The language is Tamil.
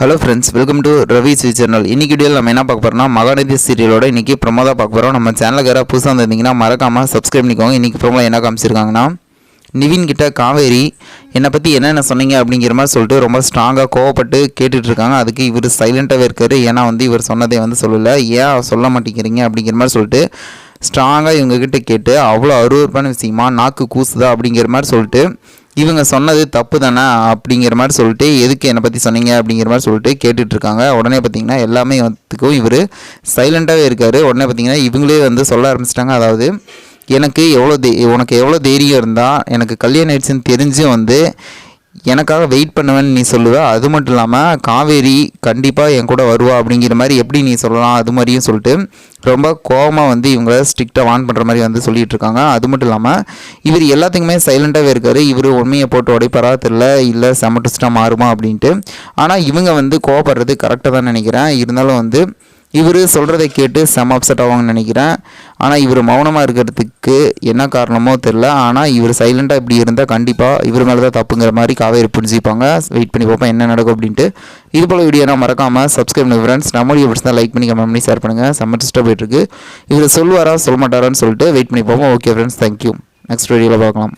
Hello friends welcome to Ravi ஸ்வீ channel இன்றைக்கி வீடியோவில் நம்ம என்ன பார்க்க போகிறோம்னா மகாநதி சீரியலோட இன்றைக்கி ப்ரொமோ பார்க்க போகிறோம் நம்ம சேனலுக்கு யாராவது புதுசாக வந்திருந்தீங்கன்னா மறக்காமல் சப்ஸ்கிரைப் பண்ணிக்கோங்க. இன்றைக்கி ப்ரொமோ என்ன காமிச்சிருக்காங்கன்னா நிவின் கிட்ட காவேரி என்னை பற்றி என்னென்ன சொன்னீங்க அப்படிங்கிற மாதிரி சொல்லிட்டு ரொம்ப ஸ்ட்ராங்காக கோவப்பட்டு கேட்டுட்ருக்காங்க அதுக்கு இவர் சைலண்ட்டாகவே இருக்காரு. ஏன்னா வந்து இவர் சொன்னதை வந்து சொல்லலை. ஏன் சொல்ல மாட்டேங்கிறீங்க அப்படிங்கிற மாதிரி சொல்லிட்டு ஸ்ட்ராங்காக இவங்ககிட்ட கேட்டு அவ்வளோ அருவருப்பான விஷயமா நாக்கு கூசுதா அப்படிங்கிற மாதிரி சொல்லிட்டு இவங்க சொன்னது தப்பு தானே அப்படிங்கிற மாதிரி சொல்லிட்டு எதுக்கு என்னை பற்றி சொன்னீங்க அப்படிங்கிற மாதிரி சொல்லிட்டு கேட்டுட்ருக்காங்க உடனே பார்த்தீங்கன்னா எல்லாமே வந்துக்கும் இவர் சைலண்ட்டாகவே இருக்கார். உடனே பார்த்தீங்கன்னா இவங்களே வந்து சொல்ல ஆரம்பிச்சிட்டாங்க. அதாவது எனக்கு எவ்வளோ தே உனக்கு எவ்வளோ தைரியம் இருந்தால் எனக்கு கல்யாணம் ஆயிடுச்சுன்னு தெரிஞ்சும் வந்து எனக்காக வெயிட் பண்ணுவேன்னு நீ சொல்லுவ. அது மட்டும் இல்லாமல் காவேரி கண்டிப்பாக என் கூட வருவா அப்படிங்கிற மாதிரி எப்படி நீ சொல்லலாம்? அது மாதிரியும் சொல்லிட்டு ரொம்ப கோபமாக வந்து இவங்கள ஸ்ட்ரிக்டாக வான் பண்ணுற மாதிரி வந்து சொல்லிட்டு இருக்காங்க. அது மட்டும் இல்லாமல் இவர் எல்லாத்துக்குமே சைலண்ட்டாகவே இருக்கார். இவர் உண்மையை போட்டு உடைப்பாரா தெரில இல்லை செமட்டிஸ்டாக மாறுமா அப்படின்ட்டு. ஆனால் இவங்க வந்து கோவப்படுறது கரெக்டாக தான் நினைக்கிறேன். இருந்தாலும் வந்து இவர் சொல்கிறத கேட்டு செம அப்செட் ஆவாங்கன்னு நினைக்கிறேன். ஆனால் இவர் மௌனமாக இருக்கிறதுக்கு என்ன காரணமோ தெரில ஆனால் இவர் சைலண்ட்டாக இப்படி இருந்தால் கண்டிப்பாக இவர் மேலே தான் தப்புங்கிற மாதிரி காவேரி புரிஞ்சுப்பாங்க. வெயிட் பண்ணி பார்ப்போம் என்ன நடக்கும் அப்படின்ட்டு. இது போல் வீடியோ நான் மறக்காமல் சப்ஸ்கிரைப் பண்ணி ஃப்ரெண்ட்ஸ் நம்மளுடைய ஃப்ரெண்ட்ஸ் தான் லைக் பண்ணி கமெண்ட் பண்ணி ஷேர் பண்ணுங்கள் செம்ம டிஸ்டர்ப் போயிட்டுருக்கு இவர் சொல்லுவாரா சொல்ல மாட்டாரான்னு சொல்லிட்டு வெயிட் பண்ணி பார்ப்போம். ஓகே ஃப்ரெண்ட்ஸ் தேங்க்யூ நெக்ஸ்ட் வீடியோவில் பார்க்கலாம்.